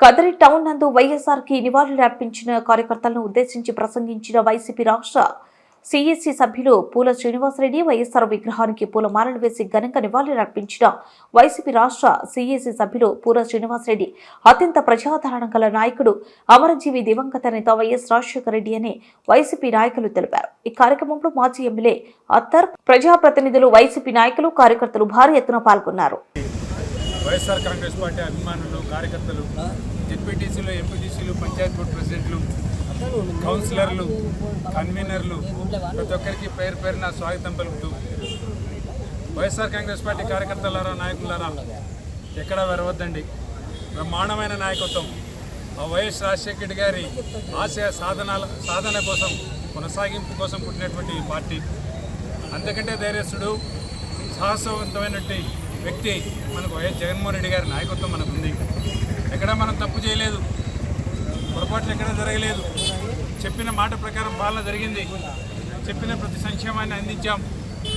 కదరి town నందు వైఎస్ఆర్కి నివాళులర్పించిన కార్యకర్తలను ఉద్దేశించి ప్రసంగించిన వైసీపీ రాష్ట్ర సిఎస్సి సభ్యులు పూల శ్రీనివాసరెడ్డి వైఎస్ఆర్ విగ్రహానికి పూలమాలలు వేసి ఘనంగా నివాళులర్పించిన వైసీపీ రాష్ట్ర సిఎస్సి సభ్యులు పూల శ్రీనివాసరెడ్డి అత్యంత ప్రజాదరణ గల నాయకుడు అమరజీవి దివంగత నేత వైఎస్ రాజశేఖర రెడ్డి అని వైసీపీ నాయకులు తెలిపారు. ఈ కార్యక్రమంలో మాజీ ఎమ్మెల్యే అత్తర్ ప్రజాప్రతినిధులు వైసీపీ నాయకులు కార్యకర్తలు భారీ ఎత్తున పాల్గొన్నారు. వైఎస్ఆర్ కాంగ్రెస్ పార్టీ అభిమానులు కార్యకర్తలు జెడ్పీటీసీలు ఎంపీటీసీలు పంచాయత్ బోర్డు ప్రెసిడెంట్లు కౌన్సిలర్లు కన్వీనర్లు ప్రతి ఒక్కరికి పేరు పేరున స్వాగతం పలుకుతూ వైఎస్ఆర్ కాంగ్రెస్ పార్టీ కార్యకర్తలారా నాయకులారా ఎక్కడ వెరవద్దండి. బ్రహ్మాండమైన నాయకత్వం. ఆ వైఎస్ రాజశేఖర రెడ్డి గారి ఆశయ సాధనాల సాధన కోసం కొనసాగింపు కోసం పుట్టినటువంటి ఈ పార్టీ. అంతకంటే ధైర్యస్తుడు సాహసవంతమైనటువంటి వ్యక్తి మనకు వైఎస్ జగన్మోహన్ రెడ్డి గారి నాయకత్వం మనకు ఉంది ఎక్కడ మనం తప్పు చేయలేదు. పొరపాట్లు ఎక్కడ జరగలేదు. చెప్పిన మాట ప్రకారం పాలన జరిగింది. చెప్పిన ప్రతి సంక్షేమాన్ని అందించాం.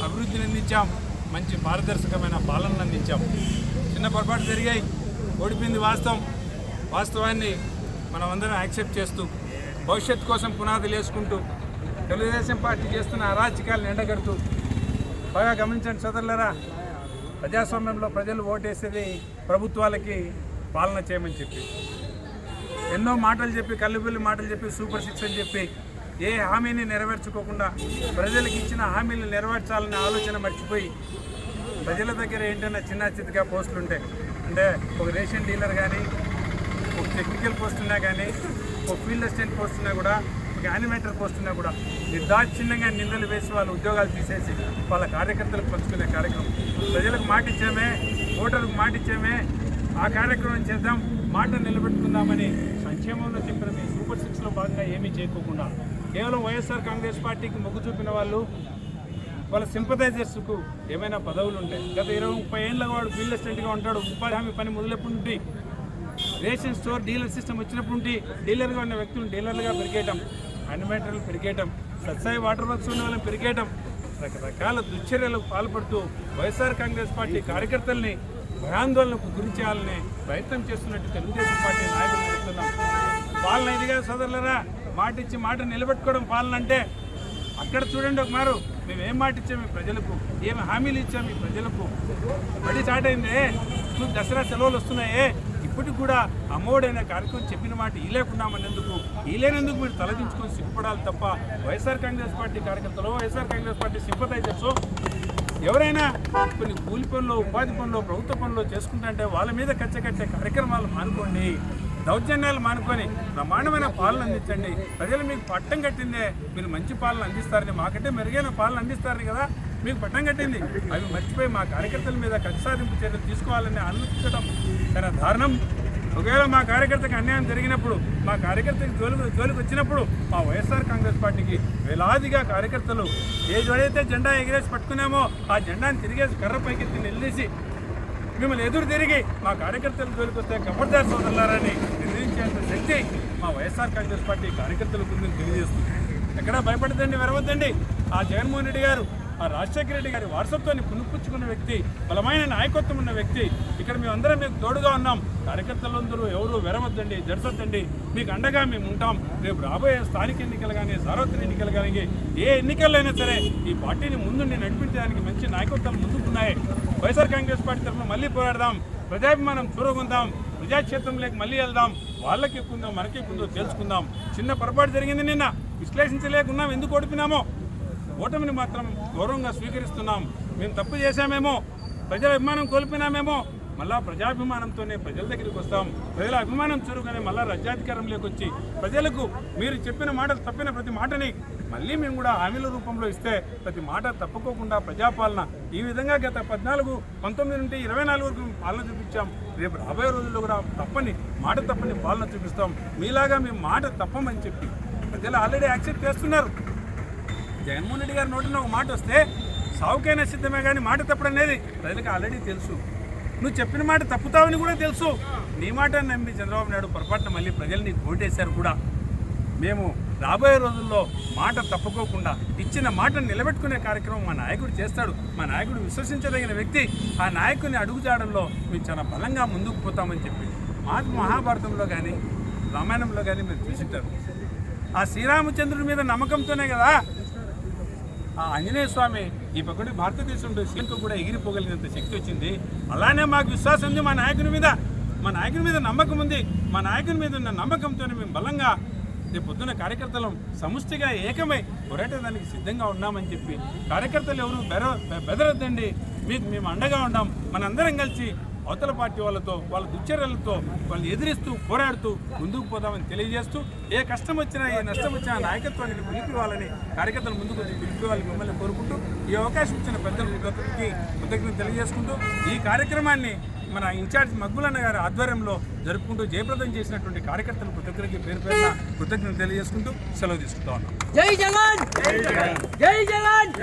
అభివృద్ధిని అందించాం. మంచి పారదర్శకమైన పాలనను అందించాం. చిన్న పొరపాటు జరిగాయి. ఓడిపోయింది వాస్తవం. వాస్తవాన్ని మనం అందరం యాక్సెప్ట్ చేస్తూ భవిష్యత్తు కోసం పునాదులు వేసుకుంటూ తెలుగుదేశం పార్టీ చేస్తున్న అరాచకాలను ఎండగడుతూ బాగా గమనించండి సోదరులరా. ప్రజాస్వామ్యంలో ప్రజలు ఓటేసేది ప్రభుత్వాలకి పాలన చేయమని చెప్పి ఎన్నో మాటలు చెప్పి కల్లుబిల్లి మాటలు చెప్పి సూపర్ సిక్స్ అని చెప్పి ఏ హామీని నెరవేర్చుకోకుండా ప్రజలకు ఇచ్చిన హామీలు నెరవేర్చాలనే ఆలోచన మర్చిపోయి ప్రజల దగ్గర ఏంటన్నా చిన్న చితిగా పోస్టులు ఉంటాయి అంటే ఒక రేషన్ డీలర్ కానీ ఒక టెక్నికల్ పోస్ట్ ఉన్నా కానీ ఒక ఫీల్డ్ అసిస్టెంట్ పోస్ట్ ఉన్నా కూడా యానిమేటర్ పోస్ట్ కూడా నిర్దాక్షిణ్యంగా నిందలు వేసి వాళ్ళ ఉద్యోగాలు తీసేసి వాళ్ళ కార్యకర్తలకు పంచుకునే కార్యక్రమం. ప్రజలకు మాట ఇచ్చామే ఓటర్లకు మాట ఇచ్చామే ఆ కార్యక్రమం చేద్దాం మాట నిలబెట్టుకుందామని సంక్షేమంలో చెప్పిన మీ సూపర్ సిక్స్లో భాగంగా ఏమీ చేయకోకుండా కేవలం వైఎస్ఆర్ కాంగ్రెస్ పార్టీకి మొగ్గు చూపిన వాళ్ళు వాళ్ళ సింపథైజర్స్కు ఏమైనా పదవులు ఉంటాయి గత ఇరవై ముప్పై ఏళ్ళ వాడు ఫీల్డ్ అసిస్టెంట్గా ఉంటాడు ఉపాధి హామీ పని మొదలెప్పుడు రేషన్ స్టోర్ డీలర్ సిస్టమ్ వచ్చినప్పుడు డీలర్గా ఉన్న వ్యక్తులను డీలర్లుగా పెరిగేయటం అనిమేటర్లు పెరిగేయటం సత్సాయి వాటర్ వర్క్స్ ఉన్న వాళ్ళని పెరిగేయటం రకరకాల దుశ్చర్యలకు పాల్పడుతూ వైఎస్ఆర్ కాంగ్రెస్ పార్టీ కార్యకర్తల్ని భయాందోళనకు గురి చేయాలని ప్రయత్నం చేస్తున్నట్టు తెలుగుదేశం పార్టీ నాయకులు చెప్తున్నాం పాలన ఇదిగా సోదరులరా మాట ఇచ్చి మాట నిలబెట్టుకోవడం పాలన అంటే అక్కడ చూడండి ఒక మారు మేము ఏం మాట ఇచ్చాము ఈ ప్రజలకు? ఏమి హామీలు ఇచ్చాము ఈ ప్రజలకు? బడి స్టార్ట్ అయిందే? స్కూల్ దసరా సెలవులు వస్తున్నాయే. ఇప్పటికి కూడా అమ్మఒడైన కార్యక్రమం చెప్పిన మాట ఇలేకున్నామనేందుకు ఈలేనందుకు మీరు తలదించుకొని సిగ్గుపడాలి తప్ప వైఎస్ఆర్ కాంగ్రెస్ పార్టీ కార్యకర్తలు వైఎస్ఆర్ కాంగ్రెస్ పార్టీ సింపతైజర్స్ ఎవరైనా కొన్ని కూలి పనులు ఉపాధి పనులు ప్రభుత్వ పనులు చేసుకుంటుంటే వాళ్ళ మీద కచ్చకట్టే కార్యక్రమాలు మానుకోండి. దౌర్జన్యాలు మానుకొని ప్రమాణమైన పాలన అందించండి. ప్రజలు మీకు పట్టం కట్టిందే మీరు మంచి పాలన అందిస్తారని మాకంటే మెరుగైన పాలన అందిస్తారని కదా మీకు పట్టం కట్టింది. అవి మర్చిపోయి మా కార్యకర్తల మీద కక్ష సాధింపు చర్యలు తీసుకోవాలని ఆలోచించడం చాలా దారుణం. ఒకవేళ మా కార్యకర్తకి అన్యాయం జరిగినప్పుడు మా కార్యకర్తకి జోలికి జోలికి వచ్చినప్పుడు మా వైఎస్ఆర్ కాంగ్రెస్ పార్టీకి వేలాదిగా కార్యకర్తలు ఏ జోడైతే జెండా ఎగిరేసి పట్టుకున్నామో ఆ జెండాని తిరిగేసి కర్ర పైకి వెళ్ళేసి మిమ్మల్ని ఎదురు తిరిగి మా కార్యకర్తలు జోలికి వస్తే కబర్దార్ సోదరులారని నిర్ణయించేంత శక్తి మా వైఎస్ఆర్ కాంగ్రెస్ పార్టీ కార్యకర్తలకు ఉందని తెలియజేస్తుంది. ఎక్కడా భయపడదండి వెరవద్దండి. ఆ జగన్మోహన్ రెడ్డి గారు ఆ రాజశేఖర రెడ్డి గారి వారసత్వాన్ని పునుపుచ్చుకున్న వ్యక్తి బలమైన నాయకత్వం ఉన్న వ్యక్తి. ఇక్కడ మేమందరం మీకు తోడుగా ఉన్నాం. కార్యకర్తలందరూ ఎవరు వెరవద్దండి జరసొద్దండి. మీకు అండగా మేము ఉంటాం. రేపు రాబోయే స్థానిక ఎన్నికలు కానీ సార్వత్రిక ఎన్నికలు కానీ ఏ ఎన్నికల్లో అయినా సరే ఈ పార్టీని ముందుండి నడిపించడానికి మంచి నాయకత్వాలు ముందుకున్నాయి. వైఎస్ఆర్ కాంగ్రెస్ పార్టీ తరఫున మళ్ళీ పోరాడదాం. ప్రజాభిమానం చూరగొందాం ప్రజాక్షేత్రంలోకి మళ్ళీ వెళ్దాం. వాళ్ళకి ఎక్కుందో మనకి ఎక్కుందో తెలుసుకుందాం. చిన్న పొరపాటు జరిగింది నిన్న. విశ్లేషించలేకున్నాం. ఎందుకు ఓడిపినామో ఓటమిని మాత్రం గౌరవంగా స్వీకరిస్తున్నాం. మేము తప్పు చేశామేమో ప్రజల అభిమానం కోల్పోయినామేమో మళ్ళా ప్రజాభిమానంతోనే ప్రజల దగ్గరికి వస్తాం. ప్రజల అభిమానం చూరుగానే మళ్ళా రాజ్యాధికారంలోకి వచ్చి ప్రజలకు మీరు చెప్పిన మాటలు తప్పిన ప్రతి మాటని మళ్ళీ మేము కూడా హామీల రూపంలో ఇస్తే ప్రతి మాట తప్పుకోకుండా ప్రజాపాలన ఈ విధంగా గత పద్నాలుగు పంతొమ్మిది నుండి ఇరవై నాలుగు వరకు పాలన చూపించాం. రేపు రాబోయే రోజుల్లో కూడా తప్పని మాట తప్పని పాలన చూపిస్తాం. మీలాగా మేము మాట తప్పమని చెప్పి ప్రజలు ఆల్రెడీ యాక్సెప్ట్ చేస్తున్నారు. జగన్మోహన్ రెడ్డి గారి నోటిలో ఒక మాట వస్తే సావుకైనా సిద్ధమే కానీ మాట తప్పడం అనేది ప్రజలకు ఆల్రెడీ తెలుసు. నువ్వు చెప్పిన మాట తప్పుతావని కూడా తెలుసు. నీ మాట నమ్మి చంద్రబాబు నాయుడు పొరపాటున మళ్ళీ ప్రజలు నీకు ఓటేశారు కూడా. మేము రాబోయే రోజుల్లో మాట తప్పుకోకుండా ఇచ్చిన మాటను నిలబెట్టుకునే కార్యక్రమం మా నాయకుడు చేస్తాడు. మా నాయకుడు విశ్వసించదగిన వ్యక్తి. ఆ నాయకుడిని అడుగుజాడల్లో మేము చాలా బలంగా ముందుకు పోతామని చెప్పి మాకు మహాభారతంలో కానీ రామాయణంలో కానీ మీరు చూసింటారు. ఆ శ్రీరామచంద్రుడి మీద నమ్మకంతోనే కదా ఆ ఆంజనేయ స్వామి ఈ పక్కన భారతదేశంలో సీఎంకు కూడా ఎగిరిపోగలిగినంత శక్తి వచ్చింది. అలానే మాకు విశ్వాసం ఉంది మా నాయకుని మీద మా నాయకుని మీద నమ్మకం ఉంది. మా నాయకుని మీద ఉన్న నమ్మకంతోనే మేము బలంగా రేపు పొద్దున కార్యకర్తలం సముష్టిగా ఏకమై పోరాటడానికి సిద్ధంగా ఉన్నామని చెప్పి కార్యకర్తలు ఎవరు బెర బెదరద్దండి. మీకు మేము అండగా ఉన్నాం మనందరం కలిసి అవతల పార్టీ వాళ్ళతో వాళ్ళ దుశ్చర్యలతో వాళ్ళని ఎదిరిస్తూ పోరాడుతూ ముందుకు పోదామని తెలియజేస్తూ ఏ కష్టం వచ్చినా ఏ నష్టం వచ్చినా నాయకత్వానికి పిలిపివ్వాలని కార్యకర్తలు ముందుకు వచ్చి పిలిపివ్వాలని మిమ్మల్ని కోరుకుంటూ ఈ అవకాశం ఇచ్చిన పెద్దలకి కృతజ్ఞత తెలియజేసుకుంటూ ఈ కార్యక్రమాన్ని మన ఇన్ఛార్జ్ మగ్గులన్న గారి ఆధ్వర్యంలో జరుపుకుంటూ జయప్రదం చేసినటువంటి కార్యకర్తలు కృతజ్ఞతకి పేరు పేరున కృతజ్ఞత తెలియజేసుకుంటూ సెలవు తీసుకుంటా ఉన్నాం. జై జగన్! జై జగన్!